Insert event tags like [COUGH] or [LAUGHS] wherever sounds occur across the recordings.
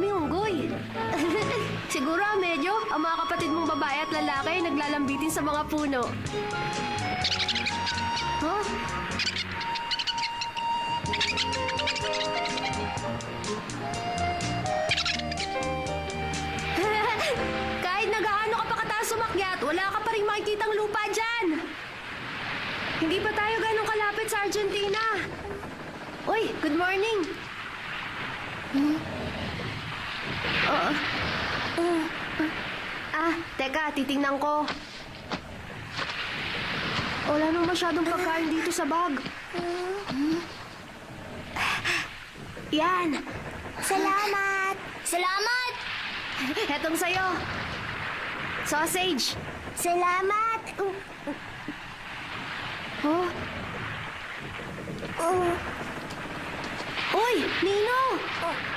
maraming unggoy. [LAUGHS] Siguro, medyo, ang mga kapatid mong babae at lalaki ay naglalambitin sa mga puno. Huh? [LAUGHS] Kahit nagaano ka pa kataas sumakyat, wala ka pa rin makikitang lupa dyan. Hindi pa tayo ganong kalapit sa Argentina. Uy, good morning. Hmm? Oo. Oo. ah, teka, titingnan ko. Wala nang masyadong pagkain dito sa bag. Hmm? Yan. Salamat! Salamat! Hetong sa'yo. Sausage. Salamat! Oh, uh, Uy, Nino! Oh,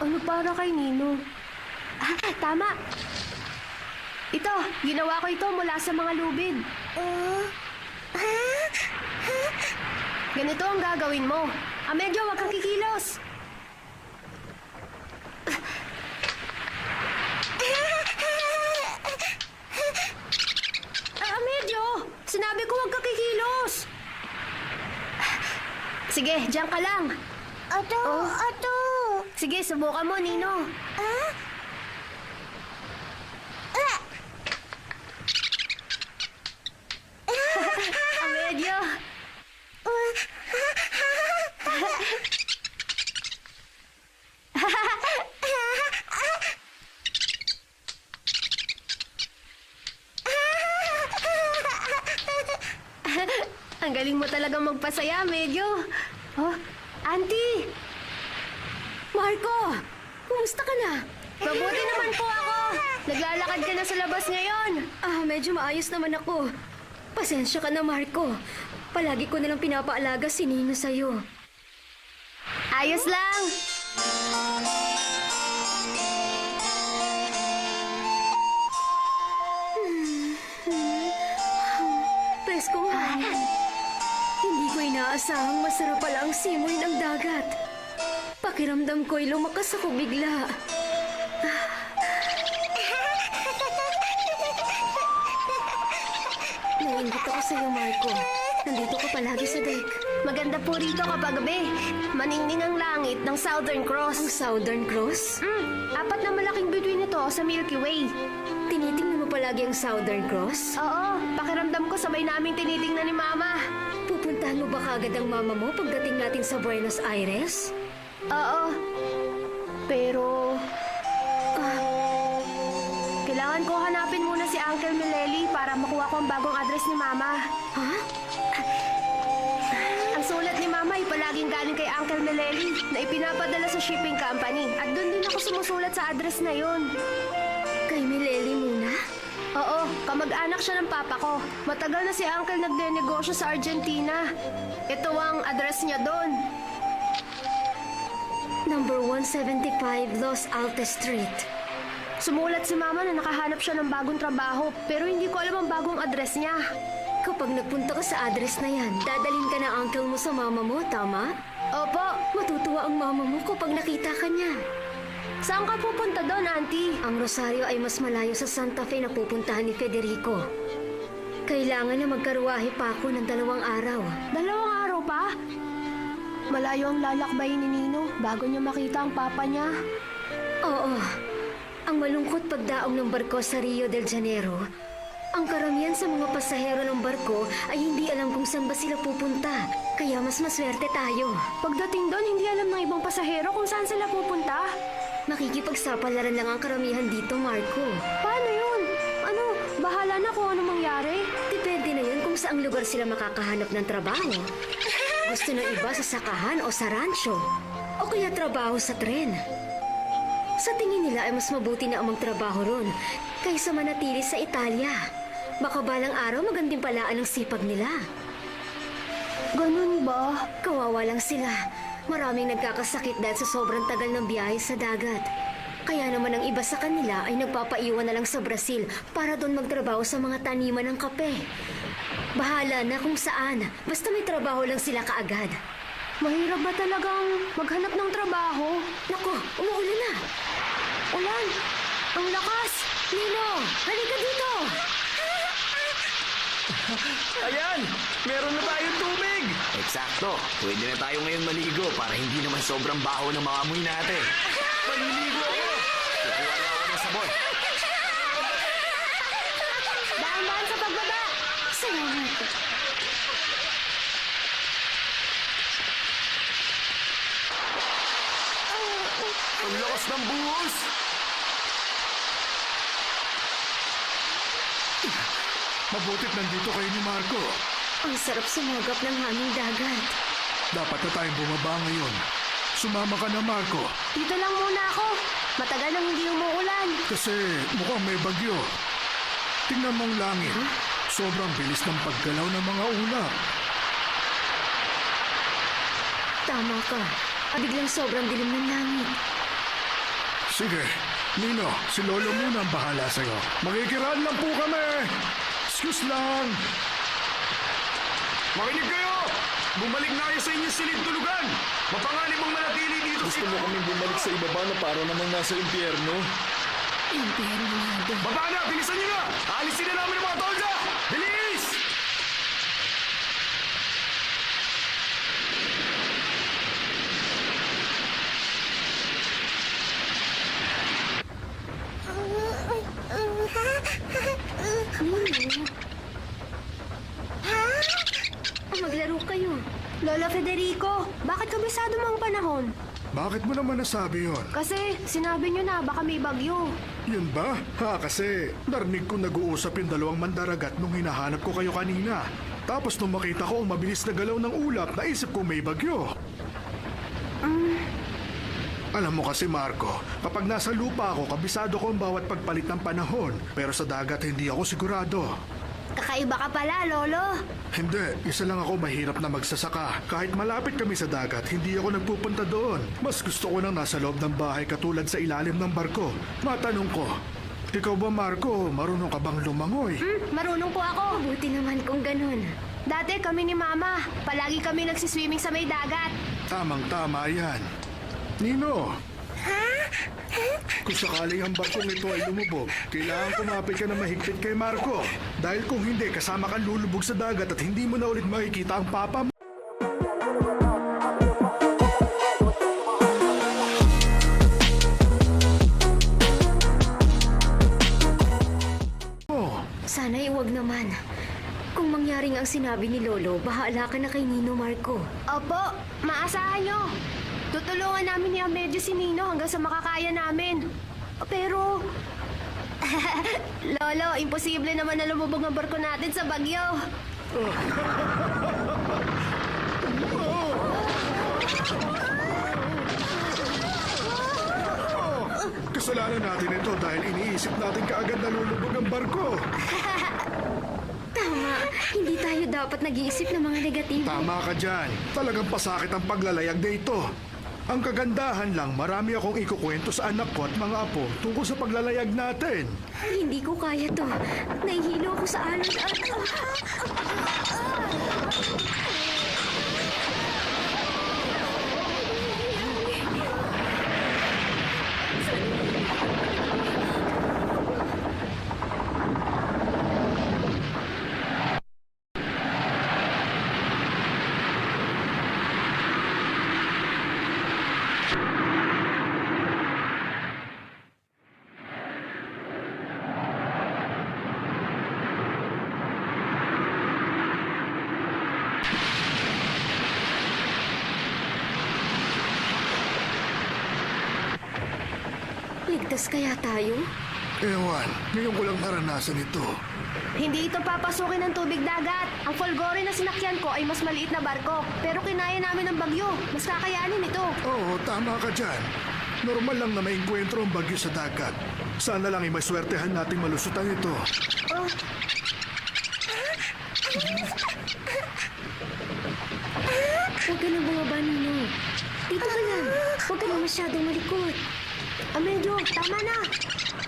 ano para kay Nino? Ah, tama. Ito, ginawa ko ito mula sa mga lubid. uh, Ganito ang gagawin mo. Ah, medyo wag kang kikilos. Ah, medyo! Sinabi ko wag kang kikilos. Sige, diyan ka lang. Ato! Oh. Ato! Sige, subukan mo, Nino. Ah? Ah, medyo. Ang galing mo talagang magpasaya, medyo. Oh, Auntie! Marco! Kumusta ka na? Mabuti naman po ako. Naglalakad ka na sa labas ngayon. Ah, maayos naman ako. Pasensya ka na, Marco. Palagi ko nalang pinapaalaga si Nino sa'yo. Ayos lang. [SIGHS] Preskong hangin. Hindi ko inaasahang masarap pala ang simoy ng dagat. Pakiramdam ko'y lumakas ako bigla. Ako sa'yo, Marco. Nandito ka palagi sa deck. Maganda po rito kapag gabi. Maningning ang langit ng Southern Ang Cross. Southern Cross? Mm, apat na malaking bituin ito sa Milky Way. Tinitingnan mo palagi ang Southern Cross? Oo, pakiramdam ko sabay naming tinitingnan ni Mama. Pupuntahan mo ba kagad ang mama mo pagdating natin sa Buenos Aires? Oo. Pero... ah, kailangan ko hanapin Uncle Mileli para makuha ko ang bagong address ni Mama. Ha? Ang sulat ni Mama ay palaging galing kay Uncle Mileli na ipinapadala sa shipping company. At doon din ako sumusulat sa address na yon. Kay Mileli muna? Oo, kamag-anak siya ng papa ko. Matagal na si Uncle nagdenegosyo sa Argentina. Ito ang address niya doon. Number 175 Los Altos Street. Sumulat si Mama na nakahanap siya ng bagong trabaho pero hindi ko alam ang bagong address niya. Kapag nagpunta ka sa address na yan, dadalhin ka na uncle mo sa mama mo, tama? Opo, Matutuwa ang mama mo kapag nakita ka niya. saan ka pupunta doon, Auntie? Ang Rosario ay mas malayo sa Santa Fe na pupuntahan ni Federico. Kailangan na magkaruwahe pa ako ng dalawang araw. Dalawang araw pa? Malayo ang lalakbayin ni Nino bago niya makita ang papa niya. Oo. Ang malungkot pagdaong ng barko sa Rio de Janeiro, ang karamihan sa mga pasahero ng barko ay hindi alam kung saan ba sila pupunta. Kaya mas maswerte tayo. Pagdating doon, hindi alam ng ibang pasahero kung saan sila pupunta. Nakikipagsapalaran lang ang karamihan dito, Marco. Paano yun? Ano, bahala na kung ano mangyari. Depende na yun kung saang lugar sila makakahanap ng trabaho. Gusto ng iba sa sakahan o sa rancho. O kaya trabaho sa tren. Sa tingin nila ay mas mabuti na ang magtrabaho ron kaysa manatili sa Italia. Baka balang araw magandang palaan ang sipag nila. Ganun ba? Kawawa lang sila. Maraming nagkakasakit dahil sa sobrang tagal ng biyahe sa dagat. Kaya naman ang iba sa kanila ay nagpapaiwan na lang sa Brazil para doon magtrabaho sa mga taniman ng kape. Bahala na kung saan, basta may trabaho lang sila kaagad. Mahirap ba talagang maghanap ng trabaho? Nako, umuulan na. Ulan! Ang lakas! Nino, halika dito! [LAUGHS] Ayan! Meron na tayong tubig! Eksakto! Pwede na tayo ngayon maligo para hindi naman sobrang baho ng mga amoy natin. Maliligo ako! Kukuha na ako ng sabon. Dahan-dahan sa pagbaba! Salamat. Lakas ng buhos! Mabutit nandito kayo ni Marco. Ang sarap sumagap ng hanging dagat. Dapat na tayong bumaba ngayon. Sumama ka na, Marco. Dito lang muna ako. Matagal nang hindi umuulan. Kasi mukhang may bagyo. Tingnan mong langit. Sobrang bilis ng paggalaw ng mga ulap. Tama ka. Biglang sobrang dilim ng langit. Sige, Nino, si Lolo muna ang bahala sa'yo. Makikiraan lang po kami. Excuse lang. Makinig kayo! Bumalik na kayo sa inyong silid tulugan! Mapanganib mong manatili dito Gusto mo kaming bumalik sa ibaba na para namang nasa impyerno? Impyerno nga doon. Baba na! Bilisan nyo na! Alisin na namin ang mga tolda! Bilis! Nino, maglaro kayo. Lola Federico, bakit kabisado mo ang panahon? Bakit mo naman nasabi yon? Kasi sinabi niyo na baka may bagyo. Yun ba? Ha, kasi narinig ko nag-uusap yung dalawang mandaragat nung hinahanap ko kayo kanina. Tapos nung makita ko ang mabilis na galaw ng ulap, naisip ko may bagyo. Alam mo kasi Marco, kapag nasa lupa ako, kabisado ko ang bawat pagpalit ng panahon. Pero sa dagat, hindi ako sigurado. Kakaiba ka pala, Lolo. Hindi, isa lang ako mahirap na magsasaka. Kahit malapit kami sa dagat, hindi ako nagpupunta doon. Mas gusto ko nang nasa loob ng bahay katulad sa ilalim ng barko. Matanong ko, ikaw ba Marco, marunong ka bang lumangoy? Hmm, marunong po ako. Buti naman kung ganun. Dati kami ni Mama, palagi kami nagsiswimming sa may dagat. Tamang-tama yan. Nino! Kung sakaling ang barkong ito ay lumubog, kailangan kumapit ka na mahigpit kay Marco. Dahil kung hindi, kasama kang lulubog sa dagat at hindi mo na ulit makikita ang papa mo. Sana iwag naman. Kung mangyaring ang sinabi ni Lolo, bahala ka na kay Nino Marco. Opo, maasahan nyo. Tutulungan namin ni Amedyo si Nino hanggang sa makakaya namin. Pero... [LAUGHS] Lolo, imposible naman na lumubog ang barko natin sa bagyo. Kasalanan natin ito dahil iniisip natin kaagad na lulubog ang barko. [LAUGHS] Tama, hindi tayo dapat nag-iisip ng mga negatibo. Tama ka dyan. Talagang pasakit ang paglalayag na ito. Ang kagandahan lang, marami akong ikukwento sa anak ko at mga apo tungkol sa paglalayag natin. Hindi ko kaya to. Nahihilo ako sa alon at... Ligtas kaya tayo? Ewan, ngayon ko lang naranasan ito. Hindi ito papasukin ng tubig dagat. Ang Folgore na sinakyan ko ay mas maliit na barko. Pero kinaya namin ng bagyo. Mas kakayanin ito. Oo, tama ka dyan. Normal lang na may enkwentro ang bagyo sa dagat. Sana lang ay maswertehan nating malusutan ito. Huwag ka na bumaba, Nino. Dito ka lang. Huwag ka na masyadong malikot. Amedyo, tama na!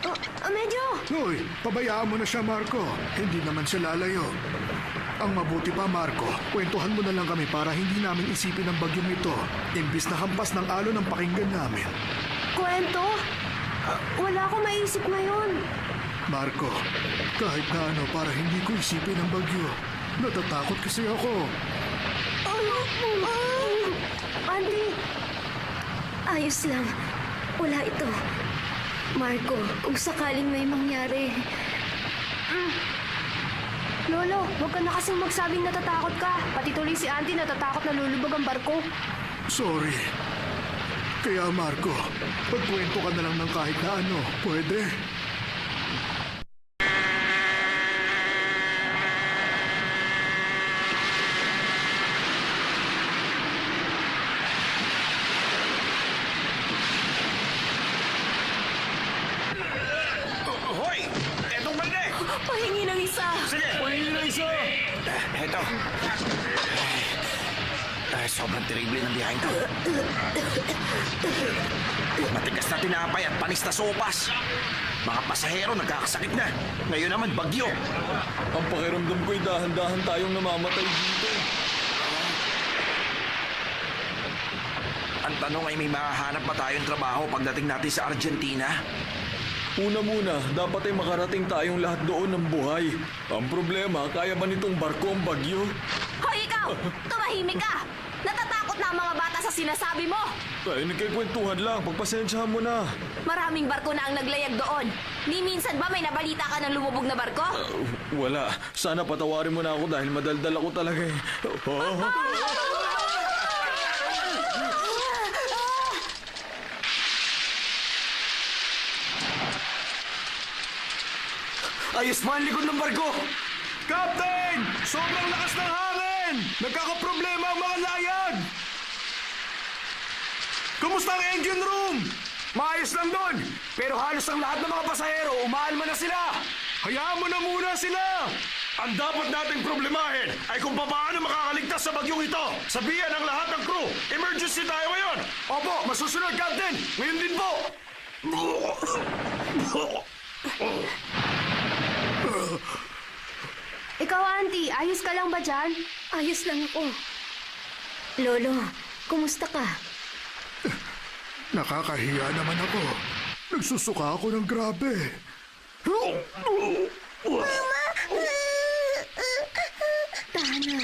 Oh, Amedyo! Hoy, pabayaan mo na siya, Marco. Hindi naman siya lalayo. Ang mabuti pa, Marco, kwentuhan mo na lang kami para hindi namin isipin ang bagyong ito. Imbis na hampas ng alon ang pakinggan namin. Kwento? Ah, wala akong maisip ngayon. Marco, kahit na ano para hindi ko isipin ang bagyo. Natatakot kasi ako. Andy, Ayos lang. Wala ito. Marco, kung sakaling may mangyari, Lolo, huwag ka na kasing magsabing natatakot ka. Pati tuloy si Auntie natatakot na lulubog ang barko. Sorry. Kaya Marco, pagkwento ka na lang ng kahit na ano. Pwede? Sopas. Mga pasahero nagkakasakit na. Ngayon naman bagyo. Ang pakiramdam ko'y dahan-dahan tayong namamatay dito. Ang tanong ay may makahanap pa tayong trabaho pagdating natin sa Argentina. Una muna, dapat ay makarating tayong lahat doon ng buhay. Ang problema, kaya ba nitong barko ang bagyo? Hoy ikaw! [LAUGHS] Tumahimik ka! Sinasabi mo! Ay, nagkikwentuhan lang. Pagpasensyahan mo na. Maraming barko na ang naglayag doon. Ni minsan ba may nabalita ka ng lumubog na barko? Wala. Sana patawarin mo na ako dahil madaldal ako talaga eh. Oh. Ayos ba ang likod ng barko? Captain! Sobrang lakas ng hangin! Nagkakaproblema ang mga layag! Kumusta ang engine room? Maayos lang doon. Pero halos ang lahat ng mga pasahero, umaalma na sila. Hayaan mo na muna sila! Ang dapat nating problemahin ay kung paano makakaligtas sa bagyong ito. Sabihan ang lahat ng crew, emergency tayo ngayon. Opo, masusunod, Captain. Ngayon din po. Ikaw, Auntie, ayos ka lang ba dyan? ayos lang ako. Lolo, kumusta ka? Nakakahiya naman ako. Nagsusuka ako ng grabe. Tahan na.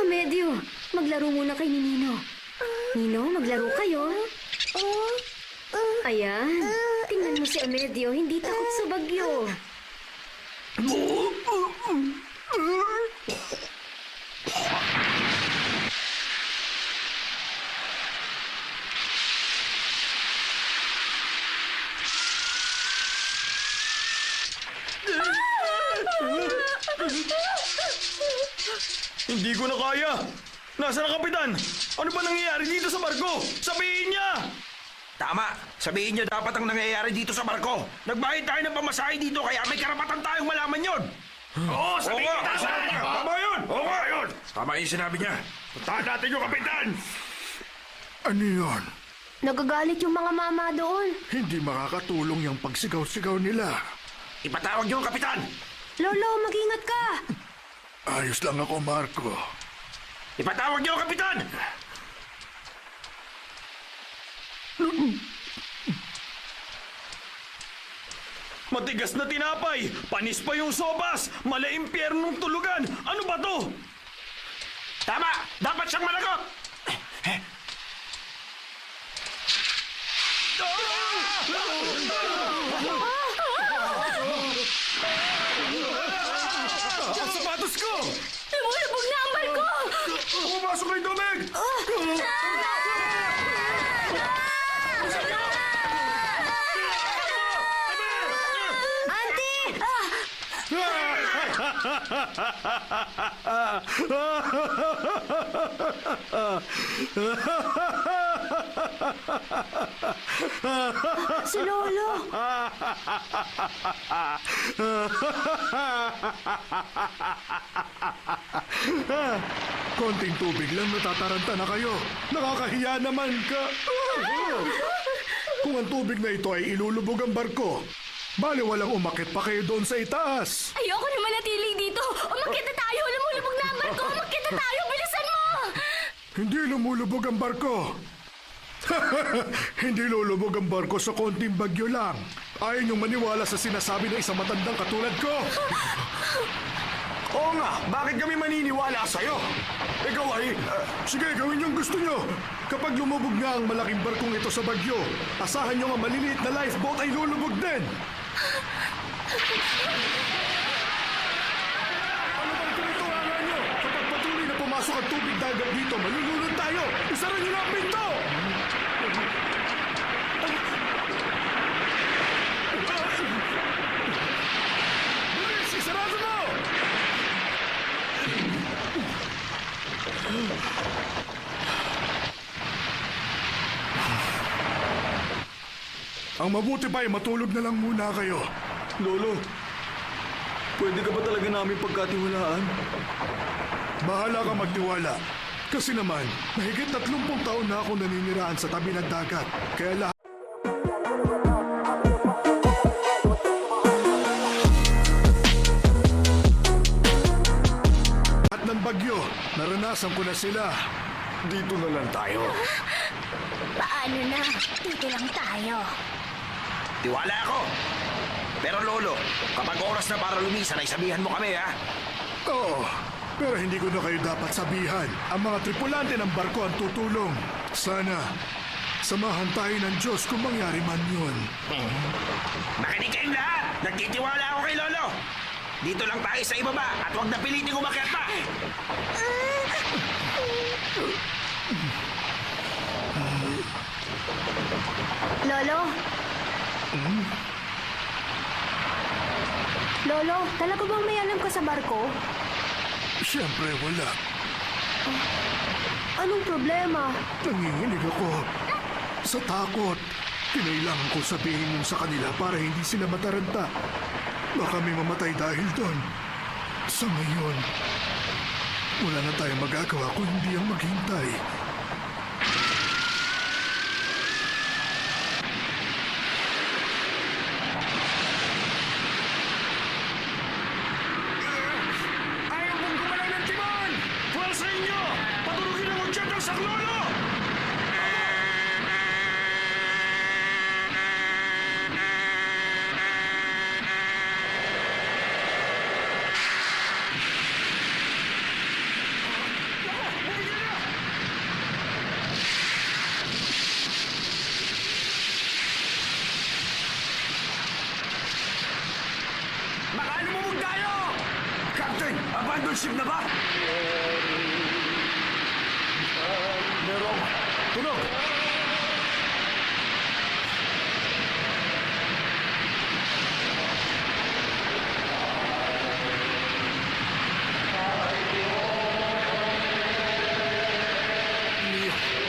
Amedyo, maglaro muna kay ni Nino. Nino, maglaro kayo. Ayan, tingnan mo si Amedyo, hindi takot sa bagyo. Kapitan? Ano ba nangyayari dito sa barko? Sabihin niya! Tama. Sabihin niyo dapat ang nangyayari dito sa barko. Nagbayad tayo ng pamasahe dito kaya may karapatan tayong malaman yon. Oo, sabihin sa tama. Tama yun! Oo nga yun! Tama yung sinabi niya. Puntahan natin yung kapitan! Ano yun? Nagagalit yung mga mama doon. Hindi makakatulong yung pagsigaw-sigaw nila. Ipatawag niyo ang kapitan. Lolo, mag-ingat ka! Ayos lang ako, Marco. Ipatawag niyo kapitan! Matigas na tinapay! Panis pa yung sobas! Mala impyernong tulugan! Ano ba to? Tama! Dapat siyang managot! Ang Si Lolo! Konting tubig lang natataranta na kayo. Nakakahiya naman ka. Kung ang tubig na ito ay ilulubog ang barko, bali walang umakit pa kayo doon sa itaas. Ayoko na manatili dito! Umakit na tayo! Lumulubog na ang barko! Umakit na tayo! Bilisan mo! Hindi lumulubog ang barko. [LAUGHS] Hindi lulubog ang barko sa konting bagyo lang. Ayaw niyong maniwala sa sinasabi ng isang matandang katulad ko. Oo nga, bakit kami maniniwala sa'yo? Ikaw ay... uh, Sige, gawin yung gusto niyo. Kapag lumubog nga ang malaking barkong ito sa bagyo, asahan niyo ang maliliit na lifeboat ay lulubog din. Ano bang tinutulungan niyo? Kapag patuloy na dagat dito, malulunod tayo. Isara niyo na ang pinto! Bilis, isarado mo! Ang mabuti pa ay matulog na lang muna kayo. Lolo, pwede ka ba talaga namin pagkatiwalaan? Bahala ka magtiwala. Kasi naman, mahigit 30 taon na ako naniniraan sa tabi ng dagat. Kaya lahat At ng bagyo, naranasan ko na sila. Dito na lang tayo. Paano na? Dito lang tayo. Tiwala ako. Pero Lolo, kapag oras na para lumisan ay sabihan mo kami ha. Oo, pero hindi ko na kayo dapat sabihan. Ang mga tripulante ng barko ang tutulong. Sana, samahan tayo ng Diyos kung mangyari man yun. Makinig kayong lahat! Nagtitiwala ako kay Lolo! Dito lang tayo sa ibaba at huwag na piliting umakyat pa! Lolo? Lolo, talaga bang may alam ka sa barko? Siyempre, wala. Anong problema? Nanginginig ako. Sa takot. Kinailangan ko sabihin yun sa kanila para hindi sila mataranta. Baka may mamatay dahil doon. Sa ngayon, wala na tayong magagawa kung hindi ang maghintay. Ayaw mong gumalaw ng timon! Pwersa inyo! Paturugin ang udyat ng saklolo! Baka lumubog tayo! Captain, abandon ship na ba? Merong tunog!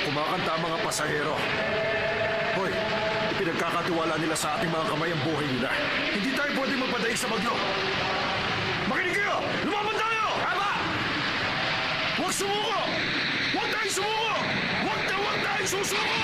Kumakanta mga pasahero. Hoy, ipinagkakatiwala nila sa ating mga kamay ang buhay nila. Hindi tayo pwede magpadaig sa bagyo. Makinig kayo! Lumaban tayo! Tama! Huwag sumuko! Huwag tayong sumuko! Huwag na huwag tayong susuko!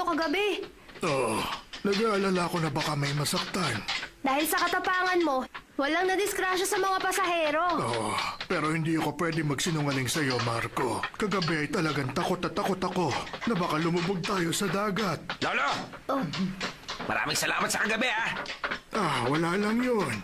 Bagyo kagabi. Oh, nag-aalala ko na baka may masaktan. Dahil sa katapangan mo, walang nadiskrasya sa mga pasahero. Oh, pero hindi ako pwede magsinungaling sa iyo, Marco. Kagabi ay talagang takot at takot ako na baka lumubog tayo sa dagat. Lolo! Maraming salamat sa kagabi, ah! Ah, wala lang yun.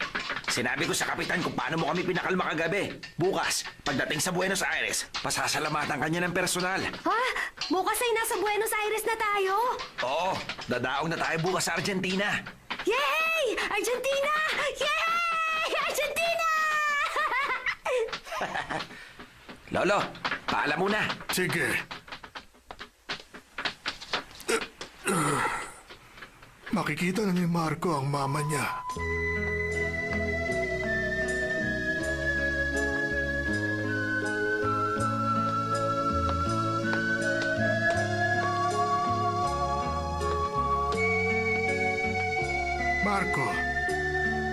Sinabi ko sa kapitan kung paano mo kami pinakalma kagabi. Bukas, pagdating sa Buenos Aires, pasasalamatan kanya ng personal. Ha? Bukas ay nasa Buenos Aires na tayo? Oo, dadaong na tayo bukas sa Argentina. Yay! Argentina! Yay! Argentina! [LAUGHS] Lolo, paalam muna. Sige. Makikita na ni Marco ang mama niya. Marco,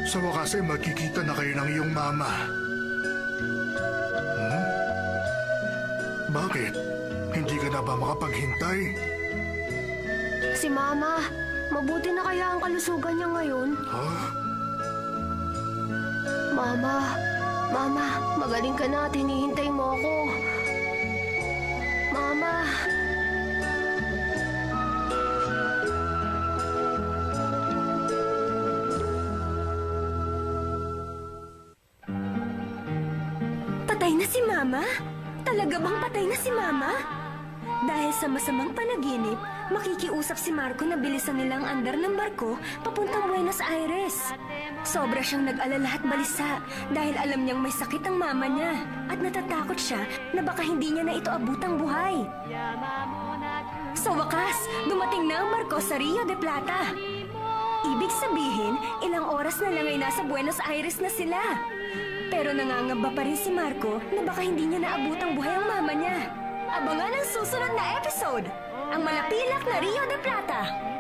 sa wakas ay magkikita na kayo ng iyong mama. Hmm? Bakit? Hindi ka na ba makapaghintay? Si Mama, mabuti na kaya ang kalusugan niya ngayon? Ha? Mama, Mama, magaling ka na at hinihintay mo ako. Mama, Mama? Talaga bang patay na si Mama? Dahil sa masamang panaginip, makikiusap si Marco na bilisan nilang andar ng barko papuntang Buenos Aires. Sobra siyang nag-alala at balisa dahil alam niyang may sakit ang mama niya at natatakot siya na baka hindi niya na ito abutang buhay. Sa wakas, dumating na ang barko sa Rio de Plata. Ibig sabihin, ilang oras na lang ay nasa Buenos Aires na sila. Pero nangangamba pa rin si Marco na baka hindi niya naabutang buhay ang mama niya. Abangan ang susunod na episode, ang malapilak na Rio de Plata.